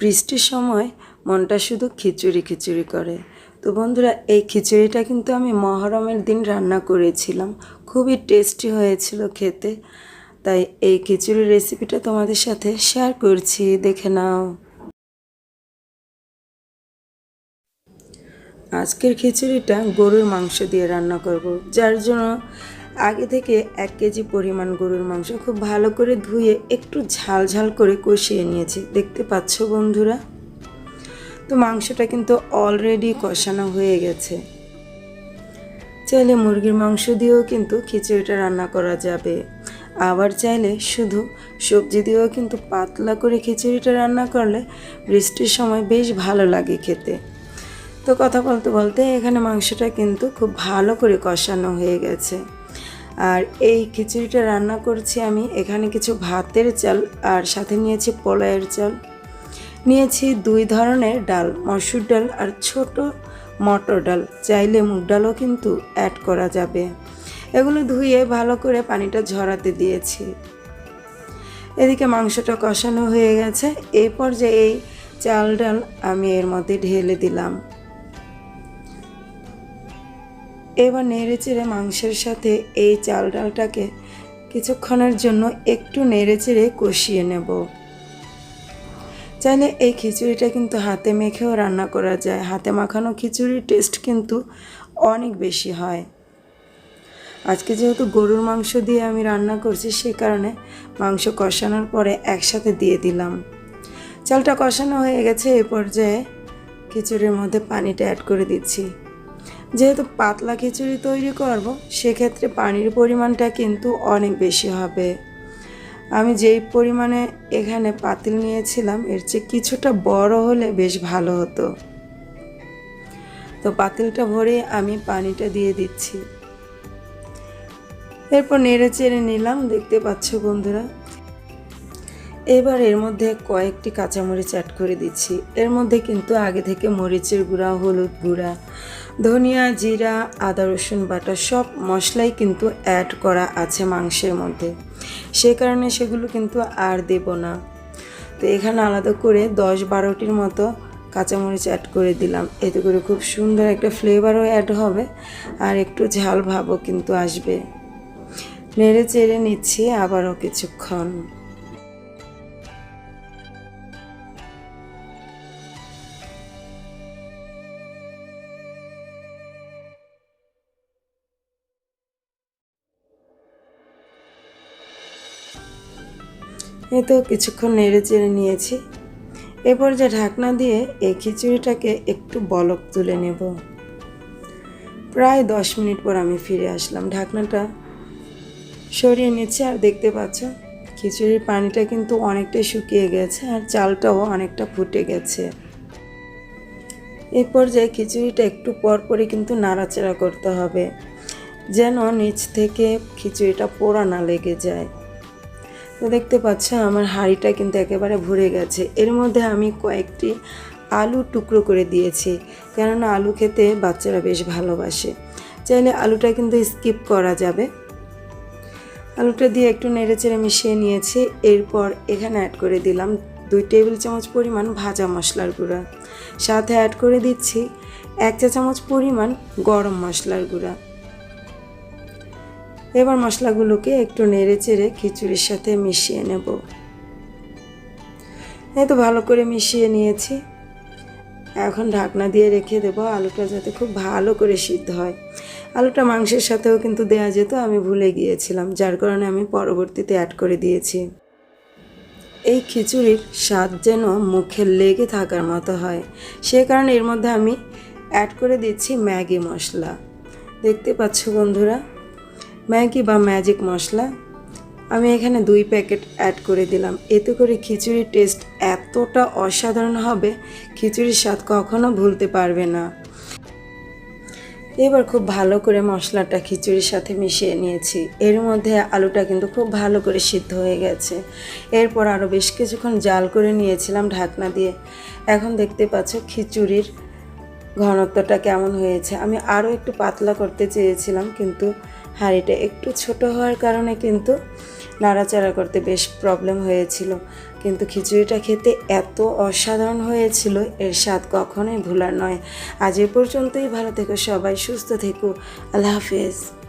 বৃষ্টির সময় মনটা শুধু খিচুড়ি খিচুড়ি করে। তো বন্ধুরা, এই খিচুড়িটা কিন্তু আমি মহরমের দিন রান্না করেছিলাম। খুবই টেস্টি হয়েছিল খেতে। তাই এই খিচুড়ির রেসিপিটা তোমাদের সাথে শেয়ার করছি, দেখে নাও। আজকের খিচুড়িটা গরুর মাংস দিয়ে রান্না করব, যার জন্য আগে থেকে এক কেজি পরিমাণ গরুর মাংস খুব ভালো করে ধুয়ে একটু ঝাল ঝাল করে কষিয়ে নিয়েছি। দেখতে পাচ্ছ বন্ধুরা? তো মাংসটা কিন্তু অলরেডি কষানো হয়ে গেছে। চাইলে মুরগির মাংস দিয়েও কিন্তু খিচুড়িটা রান্না করা যাবে। আবার চাইলে শুধু সবজি দিয়েও কিন্তু পাতলা করে খিচুড়িটা রান্না করলে বৃষ্টির সময় বেশ ভালো লাগে খেতে। তো কথা বলতে বলতে এখানে মাংসটা কিন্তু খুব ভালো করে কষানো হয়ে গেছে। আর এই খিচুড়িটা রান্না করছি আমি। এখানে কিছু ভাতের চাল আর সাথে নিয়েছি পোলায়ের চাল। নিয়েছি দুই ধরনের ডাল, মসুর ডাল আর ছোট মটর ডাল। চাইলে মুগ ডালও কিন্তু অ্যাড করা যাবে। এগুলো ধুয়ে ভালো করে পানিটা ঝরাতে দিয়েছি। এদিকে মাংসটা কষানো হয়ে গেছে। এরপর যে এই চাল ডাল আমি এর মধ্যে ঢেলে দিলাম। এবার নেড়ে চেড়ে মাংসের সাথে এই চাল ডালটাকে কিছুক্ষণের জন্য একটু নেড়ে চেড়ে কষিয়ে নেব। চাইলে এই খিচুড়িটা কিন্তু হাতে মেখেও রান্না করা যায়। হাতে মাখানো খিচুড়ির টেস্ট কিন্তু অনেক বেশি হয়। আজকে যেহেতু গরুর মাংস দিয়ে আমি রান্না করছি, সে কারণে মাংস কষানোর পরে একসাথে দিয়ে দিলাম। চালটা কষানো হয়ে গেছে, এ পর্যায়ে খিচুড়ির মধ্যে পানিটা অ্যাড করে দিচ্ছি। যেহেতু পাতলা খিচুড়ি তৈরি করব, সেক্ষেত্রে পানির পরিমাণটা কিন্তু অনেক বেশি হবে। আমি যেই পরিমাণে এখানে পাতিল নিয়েছিলাম, এর চেয়ে কিছুটা বড় হলে বেশ ভালো হতো। তো পাতিলটা ভরে আমি পানিটা দিয়ে দিচ্ছি। এরপর নেড়ে চেড়ে নিলাম, দেখতে পাচ্ছ বন্ধুরা এবার এর মধ্যে কয়েকটি কাঁচামরিচ অ্যাড করে দিচ্ছি। এর মধ্যে কিন্তু আগে থেকে মরিচের গুঁড়া, হলুদ গুঁড়া, ধনিয়া, জিরা, আদা, রসুন বাটা সব মশলাই কিন্তু অ্যাড করা আছে মাংসের মধ্যে। সে কারণে সেগুলো কিন্তু আর দেব না। তো এখানে আলাদা করে দশ বারোটির মতো কাঁচামরিচ অ্যাড করে দিলাম। এতে করে খুব সুন্দর একটা ফ্লেভারও অ্যাড হবে আর একটু ঝাল ভাবও কিন্তু আসবে। নেড়ে চেড়ে নিচ্ছি আবারও কিছুক্ষণ। এই তো কিছুক্ষণ নেড়ে চেড়ে নিয়েছি। এরপর যে ঢাকনা দিয়ে এই খিচুড়িটাকে একটু বলক তুলে নেব। প্রায় দশ মিনিট পর আমি ফিরে আসলাম। ঢাকনাটা সরিয়ে নিচ্ছে আর দেখতে পাচ্ছ, খিচুড়ির পানিটা কিন্তু অনেকটাই শুকিয়ে গেছে আর চালটাও অনেকটা ফুটে গেছে। এই পর্যায়ে খিচুড়িটা একটু পর পরই কিন্তু নাড়াচাড়া করতে হবে, যেন নিচ থেকে খিচুড়িটা পোড়া না লেগে যায়। তো দেখতে পাচ্ছ আমার হাঁড়িটা কিন্তু একেবারে ভরে গেছে। এর মধ্যে আমি কয়েকটি আলু টুকরো করে দিয়েছি, কেননা আলু খেতে বাচ্চারা বেশ ভালোবাসে। চাইলে আলুটা কিন্তু স্কিপ করা যাবে। আলুটা দিয়ে একটু নেড়েচেড়ে মিশিয়ে নিয়েছি। এরপর এখানে অ্যাড করে দিলাম দুই টেবিল চামচ পরিমাণ ভাজা মশলার গুঁড়া। সাথে অ্যাড করে দিচ্ছি এক চা চামচ পরিমাণ গরম মশলার গুঁড়া। এবার মশলাগুলোকে একটু নেড়ে চেড়ে খিচুড়ির সাথে মিশিয়ে নেব। এই তো ভালো করে মিশিয়ে নিয়েছি। এখন ঢাকনা দিয়ে রেখে দেব আলুটা যাতে খুব ভালো করে সিদ্ধ হয়। আলুটা মাংসের সাথেও কিন্তু দেওয়া যেত, আমি ভুলে গিয়েছিলাম, যার কারণে আমি পরবর্তীতে অ্যাড করে দিয়েছি। এই খিচুড়ির স্বাদ যেন মুখে লেগে থাকার মতো হয়। সে কারণে এর মধ্যে আমি অ্যাড করে দিচ্ছি ম্যাগি মশলা। দেখতে পাচ্ছ বন্ধুরা ম্যাগি বা ম্যাজিক মশলা? আমি এখানে দুই প্যাকেট অ্যাড করে দিলাম। এতে করে খিচুড়ির টেস্ট এতটা অসাধারণ হবে, খিচুড়ির স্বাদ কখনো ভুলতে পারবে না। এবার খুব ভালো করে মশলাটা খিচুড়ির সাথে মিশিয়ে নিয়েছি। এর মধ্যে আলুটা কিন্তু খুব ভালো করে সিদ্ধ হয়ে গেছে। এরপর আরও বেশ কিছুক্ষণ জাল করে নিয়েছিলাম ঢাকনা দিয়ে। এখন দেখতে পাচ্ছ খিচুড়ির ঘনত্বটা কেমন হয়েছে। আমি আরও একটু পাতলা করতে চেয়েছিলাম, কিন্তু হাঁড়িটা একটু ছোট হওয়ার কারণে কিন্তু নাড়াচাড়া করতে বেশ প্রবলেম হয়েছিল। কিন্তু খিচুড়িটা খেতে এত অসাধারণ হয়েছিল, এর স্বাদ কখনোই ভোলার নয়। আজ এ পর্যন্তই, ভালো থেকো সবাই, সুস্থ থেকো। আল্লাহ হাফেজ।